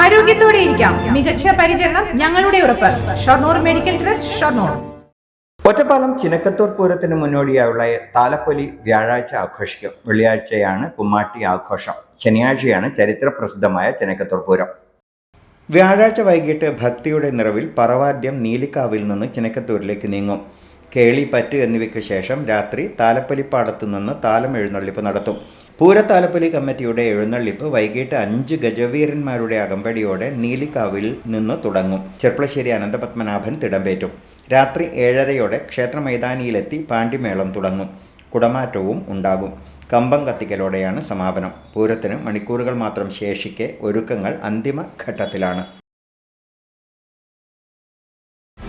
ആരോഗ്യത്തോടെ ഇരിക്കാം. മികച്ച പരിചരണം ഞങ്ങളുടെ ഉറപ്പ്. Shoranur medical trust Shoranur. Ottapalam Chinakkathoor പൂരത്തിന് മുന്നോടിയായുള്ള താലപ്പൊലി വ്യാഴാഴ്ച ആഘോഷിക്കും. വെള്ളിയാഴ്ചയാണ് കുമ്മാട്ടി ആഘോഷം. ശനിയാഴ്ചയാണ് ചരിത്ര പ്രസിദ്ധമായ ചിനക്കത്തൂർ പൂരം. വ്യാഴാഴ്ച വൈകിട്ട് ഭക്തിയുടെ നിറവിൽ പറവാദ്യം നീലിക്കാവിൽ നിന്ന് ചിനക്കത്തൂരിലേക്ക് നീങ്ങും. കേളി പറ്റ് എന്നിവയ്ക്ക് ശേഷം രാത്രി താലപ്പൊലിപ്പാടത്ത് നിന്ന് താലം എഴുന്നള്ളിപ്പ് നടത്തും. പൂരത്താലപ്പൊലി കമ്മിറ്റിയുടെ എഴുന്നള്ളിപ്പ് വൈകിട്ട് അഞ്ച് ഗജവീരന്മാരുടെ അകമ്പടിയോടെ നീലിക്കാവിൽ നിന്ന് തുടങ്ങും. ചെർപ്പളശ്ശേരി അനന്തപത്മനാഭൻ തിടമ്പേറ്റും. രാത്രി ഏഴരയോടെ ക്ഷേത്ര മൈതാനിയിലെത്തി പാണ്ടിമേളം തുടങ്ങും. കുടമാറ്റവും ഉണ്ടാകും. കമ്പം കത്തിക്കലോടെയാണ് സമാപനം. പൂരത്തിന് മണിക്കൂറുകൾ മാത്രം ശേഷിക്കെ ഒരുക്കങ്ങൾ അന്തിമ ഘട്ടത്തിലാണ്